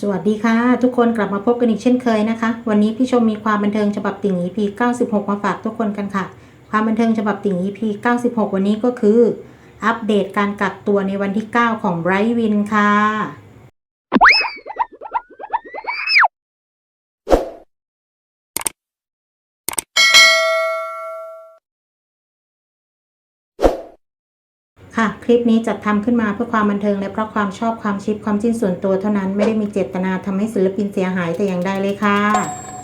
สวัสดีค่ะ ทุกคนกลับมาพบกันอีกเช่นเคยนะคะ วันนี้พี่ชมมีความบันเทิงฉบับติ่ง EP 96 มาฝากทุกคนกันค่ะ ความบันเทิงฉบับติ่ง EP 96 วันนี้ก็คือ อัปเดตการกักตัวในวันที่ 9 ของไบรท์วินค่ะ ค่ะ คลิปนี้จัดทำขึ้นมาเพื่อความบันเทิง และเพราะความชอบความชิปความจิ้นส่วนตัวเท่านั้นไม่ได้มีเจตนาทำให้ศิลปินเสียหายแต่อย่างใดเลยค่ะ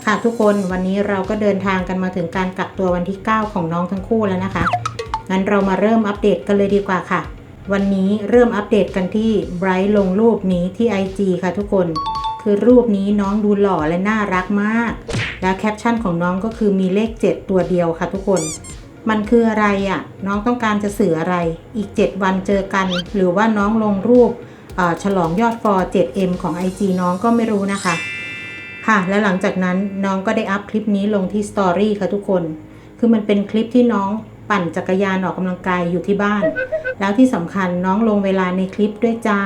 ค่ะทุกคนวันนี้เราก็เดินทางกันมาถึงการกักตัววันที่ 9 ของน้องทั้งคู่แล้วนะคะ งั้นเรามาเริ่มอัปเดตกันเลยดีกว่าค่ะ วันนี้เริ่มอัปเดตกันที่ไบรท์ลงรูปนี้ที่ IG ค่ะทุกคน คือรูปนี้น้องดูหล่อและน่ารักมาก แล้วแคปชั่นของน้องก็คือมีเลข 7 ตัวเดียวค่ะทุกคน มันคืออะไรอะ่ะน้องต้องการจะสื่ออะไร อีก 7 วันเจอกัน หรือว่าน้องลงรูปฉลองยอดฟอร์ 7M ของ IG น้องก็ไม่รู้นะคะ ค่ะ แล้วหลังจากนั้นน้องก็ได้อัพคลิปนี้ลงที่สตอรี่ค่ะทุกคน คือมันเป็นคลิปที่น้องปั่นจักรยานออกกำลังกายอยู่ที่บ้าน แล้วที่สำคัญน้องลงเวลาในคลิปด้วยจ้า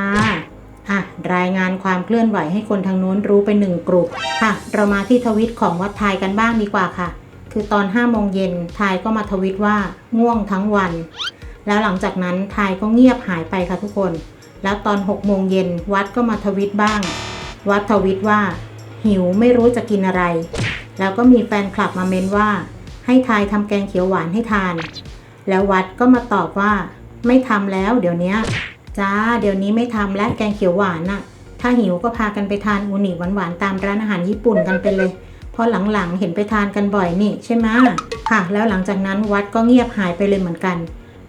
อะรายงานความเคลื่อนไหวให้คนทางโน้นรู้ไปหนึ่งกลุ่มค่ะ เรามาที่ทวิตของวัดไทยกันบ้างดีกว่าค่ะ คือตอน5โมงเย็นทายก็มาทวิตว่าง่วงทั้งวัน แล้วหลังจากนั้นทายก็เงียบหายไปค่ะทุกคน แล้วตอน6โมงเย็นวัดก็มาทวิตบ้าง วัดทวิตว่า หิวไม่รู้จะกินอะไร แล้วก็มีแฟนคลับมาเมนว่า ให้ทายทำแกงเขียวหวานให้ทาน แล้ววัดก็มาตอบว่า ไม่ทำแล้ว เดี๋ยวนี้จ้าเดี๋ยวนี้ไม่ทำและแกงเขียวหวานน่ะถ้าหิวก็พากันไปทานอูนิหวานๆตามร้านอาหารญี่ปุ่นกันไปเลย เพราะหลังๆเห็นไปทานกันบ่อยนี่ใช่ไหมค่ะ แล้วหลังจากนั้นวัดก็เงียบหายไปเลยเหมือนกัน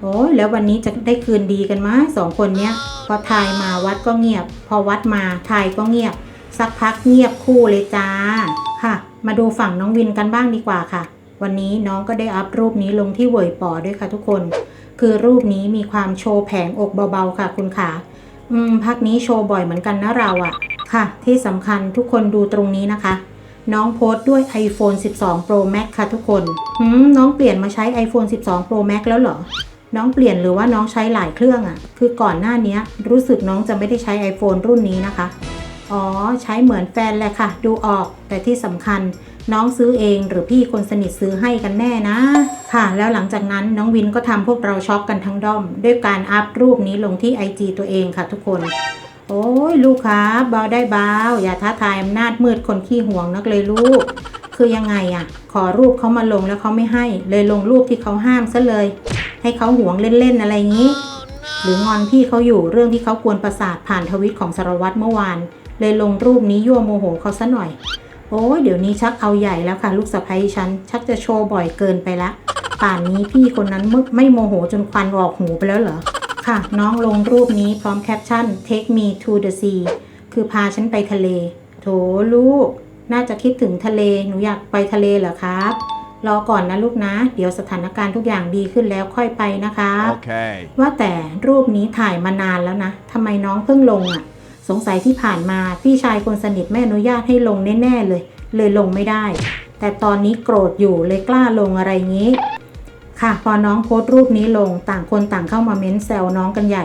โอ้แล้ววันนี้จะได้คืนดีกันไหมสองคนเนี้ยพอทายมาวัดก็เงียบ พอวัดมาทายก็เงียบ สักพักเงียบคู่เลยจ้าค่ะ มาดูฝั่งน้องวินกันบ้างดีกว่าค่ะ วันนี้น้องก็ได้อัพรูปนี้ลงที่เวยปอด้วยค่ะทุกคน คือรูปนี้มีความโชว์แผงอกเบาๆค่ะคุณขาอืมพักนี้โชว์บ่อยเหมือนกันนะเราอะค่ะ ที่สำคัญทุกคนดูตรงนี้นะคะ น้องโพสต์ด้วย iPhone 12 Pro Max ค่ะทุกคนหืมน้องเปลี่ยนมาใช้ iPhone 12 Pro Max แล้วเหรอ น้องเปลี่ยนหรือว่าน้องใช้หลายเครื่องอะคือก่อนหน้านี้รู้สึกน้องจะไม่ได้ใช้ iPhone รุ่นนี้นะคะ อ๋อ ใช้เหมือนแฟนแหละค่ะ ดูออก แต่ที่สำคัญน้องซื้อเองหรือพี่คนสนิทซื้อให้กันแน่นะ ค่ะ แล้วหลังจากนั้นน้องวินก็ทำพวกเราช็อกกันทั้งด้อม ด้วยการอัพรูปนี้ลงที่ IG ตัวเองค่ะทุกคน โอ้ยลูกครับเบาได้เบาอย่าท้าทายอำนาจมืดคนขี้ห่วงนักเลยลูก คือยังไงอะขอรูปเขามาลงแล้วเขาไม่ให้ เลยลงรูปที่เขาห้ามซะเลย ให้เขาห่วงเล่นๆอะไรงี้ หรืองอนพี่เขาอยู่เรื่องที่เขากวนประสาทผ่านทวิตของสารวัตรเมื่อวาน เลยลงรูปนี้ยั่วโมโหเขาซะหน่อย โอ้ยเดี๋ยวนี้ชักเอาใหญ่แล้วค่ะ ลูกสะใภ้ฉันชักจะโชว์บ่อยเกินไปละป่านนี้พี่คนนั้นมึไม่โมโหจนควันออกหูไปแล้วเหรอ ค่ะ น้องลงรูปนี้พร้อมแคปชั่น take me to the sea คือพาฉันไปทะเล โถลูก น่าจะคิดถึงทะเล หนูอยากไปทะเลเหรอครับ รอก่อนนะลูกนะ เดี๋ยวสถานการณ์ทุกอย่างดีขึ้นแล้วค่อยไปนะครับ Okay. ว่าแต่รูปนี้ถ่ายมานานแล้วนะทำไมน้องเพิ่งลงอะ่ะ สงสัยที่ผ่านมาพี่ชายคนสนิทไม่อนุญาตให้ลงแน่ๆเลย เลยลงไม่ได้ แต่ตอนนี้โกรธอยู่เลยกล้าลงอะไรงี้ ค่ะ พอน้องโพสต์รูปนี้ลงต่างคนต่างเข้ามาเม้นแซวน้องกันใหญ่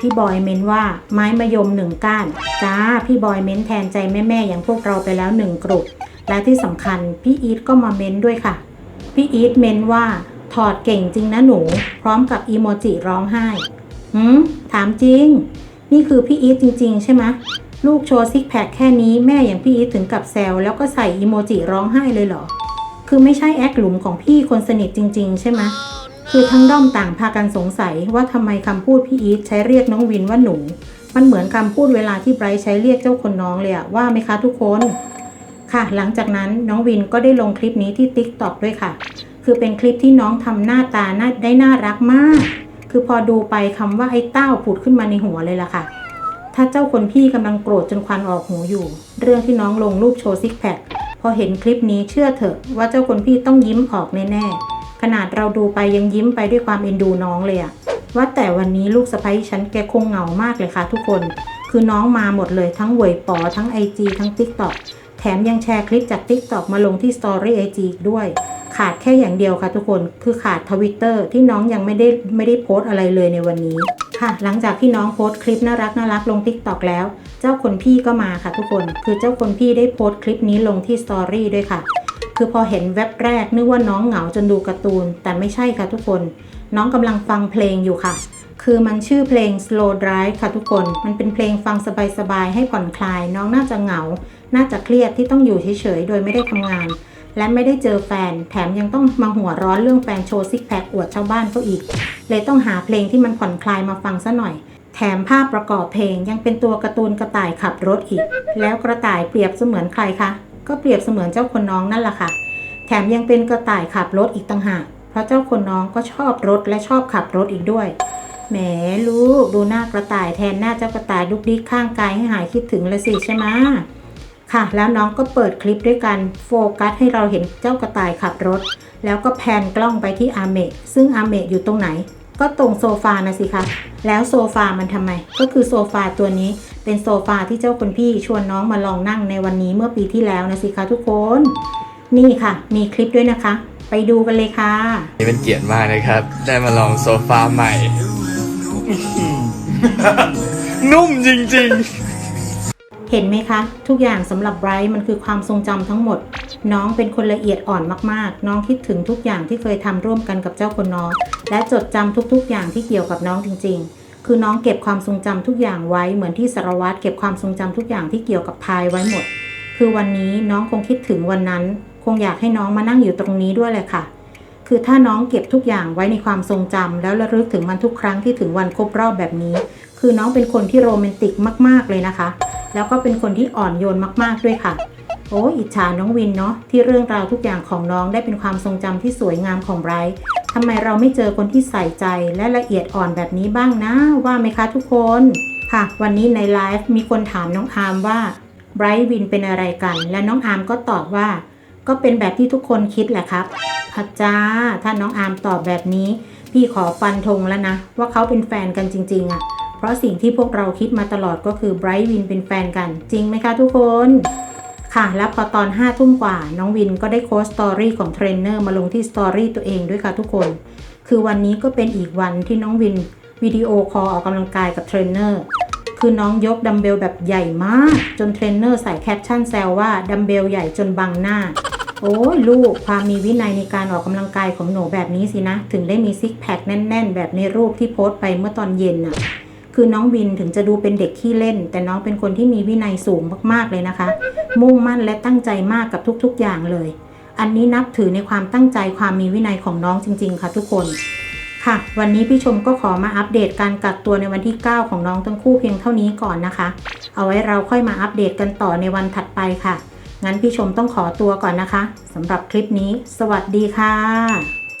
พี่บอยเม้นว่าไม้มะยมหนึ่งก้านจ้าพี่บอยเม้นแทนใจแม่ๆอย่างพวกเราไปแล้วหนึ่งกลุ่มและที่สำคัญพี่อีทก็มาเม้นด้วยค่ะ พี่อีทเม้นว่าถอดเก่งจริงนะหนู พร้อมกับอีโมจิร้องไห้หืมถามจริง นี่คือพี่อีทจริง ๆ ใช่ไหมลูกโชว์ซิกแพคแค่นี้แม่อย่างพี่อีทถึงกับแซวแล้วก็ใส่อีโมจิร้องไห้เลยเหรอ คือไม่ใช่แอคหลุมของพี่คนสนิทจริง ๆ ใช่ไหมคือทั้งด้อมต่างพากันสงสัยว่าทำไมคำพูดพี่อีทใช้เรียกน้องวินว่าหนู มันเหมือนคำพูดเวลาที่ไบรท์ใช้เรียกเจ้าคนน้องเลยอะว่าไหมคะทุกคน ค่ะ หลังจากนั้นน้องวินก็ได้ลงคลิปนี้ที่ TikTok ด้วยค่ะ คือเป็นคลิปที่น้องทำหน้าตาน่าได้น่ารักมาก คือพอดูไปคำว่าไอ้เต้าผุดขึ้นมาในหัวเลยล่ะค่ะ ถ้าเจ้าคนพี่กำลังโกรธจนควันออกหูอยู่ เรื่องที่น้องลงรูปโชว์ซิกแพคพ อเห็นคลิปนี้เชื่อเถอะว่าเจ้าคนพี่ต้องยิ้มออกแน่ๆ ขนาดเราดูไปยังยิ้มไปด้วยความเอ็นดูน้องเลยอะว่าแต่วันนี้ลูกสะใภ้ฉันแกคงเหงามากเลยค่ะทุกคน คือน้องมาหมดเลยทั้งเวยปอทั้งไอจีทั้งติ๊กต็อก ถมยังแชร์คลิปจาก TikTok มาลงที่ Story IG อีกด้วย ขาดแค่อย่างเดียวค่ะทุกคนคือขาดทวิตเตอร์ที่น้องยังไม่ได้ไม่ได้โพสอะไรเลยในวันนี้ค่ะ หลังจากที่น้องโพสคลิปน่ารักน่ารักลง t ิ k t o k แล้ว เจ้าคนพี่ก็มาค่ะทุกคน คือเจ้าคนพี่ได้โพสคลิปนี้ลงที่สตอรี่ด้วยค่ะ คือพอเห็นแว็บแรกนึกว่าน้องเหงาจนดูการ์ตูน แต่ไม่ใช่ค่ะทุกคน น้องกำลังฟังเพลงอยู่ค่ะคือมันชื่อเพลง slow drive ค่ะทุกคน มันเป็นเพลงฟังสบายๆ ให้ผ่อนคลาย น้องน่าจะเหงา น่าจะเครียดที่ต้องอยู่เฉยๆ โดยไม่ได้ทำงาน และไม่ได้เจอแฟน แถมยังต้องมาหัวร้อนเรื่องแฟนโชว์ซิกแพคอวดชาวบ้านเขาอีก เลยต้องหาเพลงที่มันผ่อนคลายมาฟังซะหน่อย แถมภาพประกอบเพลงยังเป็นตัวการ์ตูนกระต่ายขับรถอีก แล้วกระต่ายเปรียบเสมือนใครคะ ก็เปรียบเสมือนเจ้าคนน้องนั่นแหละค่ะ แถมยังเป็นกระต่ายขับรถอีกต่างหาก เพราะเจ้าคนน้องก็ชอบรถและชอบขับรถอีกด้วยแหมลูกดูหน้ากระต่ายแทนหน้าเจ้ากระต่ายลุกดิกข้างกายให้หายคิดถึงลยสิใช่ไหม ค่ะ แล้วน้องก็เปิดคลิปด้วยกันโฟกัสให้เราเห็นเจ้ากระต่ายขับรถ แล้วก็แพนกล้องไปที่อาเมะซึ่งอาเมะอยู่ตรงไหน ก็ตรงโซฟานะสิคะแล้วโซฟามันทำไม ก็คือโซฟาตัวนี้เป็นโซฟาที่เจ้าคนพี่ชวนน้องมาลองนั่งในวันนี้เมื่อปีที่แล้วนะสิคะทุกคน นี่ค่ะ มีคลิปด้วยนะคะ ไปดูกันเลยค่ะ นี่เป็นเกียรติมากนะครับ ได้มาลองโซฟาใหม่ นุ่มจริง เห็นไหมคะ ทุกอย่างสำหรับไบรท์มันคือความทรงจำทั้งหมด น้องเป็นคนละเอียดอ่อนมากๆ น้องคิดถึงทุกอย่างที่เคยทำร่วมกันกับเจ้าคนน้อง และจดจำทุกๆ อย่างที่เกี่ยวกับน้องจริง ๆ คือน้องเก็บความทรงจำทุกอย่างไว้เหมือนที่สารวัตรเก็บความทรงจำทุกอย่างที่เกี่ยวกับพายไว้หมด คือวันนี้น้องคงคิดถึงวันนั้น คงอยากให้น้องมานั่งอยู่ตรงนี้ด้วยเลยค่ะ คือถ้าน้องเก็บทุกอย่างไว้ในความทรงจำแล้วระลึกถึงมันทุกครั้งที่ถึงวันครบรอบแบบนี้ คือน้องเป็นคนที่โรแมนติกมาก ๆ เลยนะคะ แล้วก็เป็นคนที่อ่อนโยนมากๆด้วยค่ะ โอ้อิจฉาน้องวินเนาะที่เรื่องราวทุกอย่างของน้องได้เป็นความทรงจำที่สวยงามของไบรท์ทำไมเราไม่เจอคนที่ใส่ใจและละเอียดอ่อนแบบนี้บ้างนะว่าไหมคะทุกคนค่ะ วันนี้ในไลฟ์มีคนถามน้องอาร์มว่าไบรท์วินเป็นอะไรกัน และน้องอาร์มก็ตอบว่า ก็เป็นแบบที่ทุกคนคิดแหละครับอาจาถ้าน้องอาร์มตอบแบบนี้ พี่ขอฟันธงแล้วนะ ว่าเขาเป็นแฟนกันจริง ๆอะเพ ราะสิ่งที่พวกเราคิดมาตลอดก็คือไบรท์วินเป็นแฟนกัน จริงไหมคะทุกคน ค่ะ แล้วพอตอน5ทุ่มกว่า น้องวินก็ได้โพสต์สตอรี่ของเทรนเนอร์มาลงที่สตอรี่ตัวเองด้วยค่ะทุกคน คือวันนี้ก็เป็นอีกวันที่น้องวินวิดีโอคอลออกกำลังกายกับเทรนเนอร์คือน้องยกดัมเบลแบบใหญ่มาก จนเทรนเนอร์ใส่แคปชั่นแซวว่าดัมเบลใหญ่จนบังหน้า โอ้ยลูกความมีวินัยในการออกกำลังกายของหนูแบบนี้สินะ ถึงได้มีซิกแพคแน่น ๆ แบบในรูปที่โพสต์ไปเมื่อตอนเย็นน่ะ คือน้องวินถึงจะดูเป็นเด็กขี้เล่น แต่น้องเป็นคนที่มีวินัยสูงมากๆเลยนะคะ มุ่งมั่นและตั้งใจมากกับทุกๆอย่างเลย อันนี้นับถือในความตั้งใจความมีวินัยของน้องจริง ๆ ค่ะทุกคนค่ะ วันนี้พี่ชมก็ขอมาอัปเดตการกักตัวในวันที่ 9 ของน้องทั้งคู่เพียงเท่านี้ก่อนนะคะ เอาไว้เราค่อยมาอัปเดตกันต่อในวันถัดไปค่ะ งั้นพี่ชมต้องขอตัวก่อนนะคะสำหรับคลิปนี้ สวัสดีค่ะ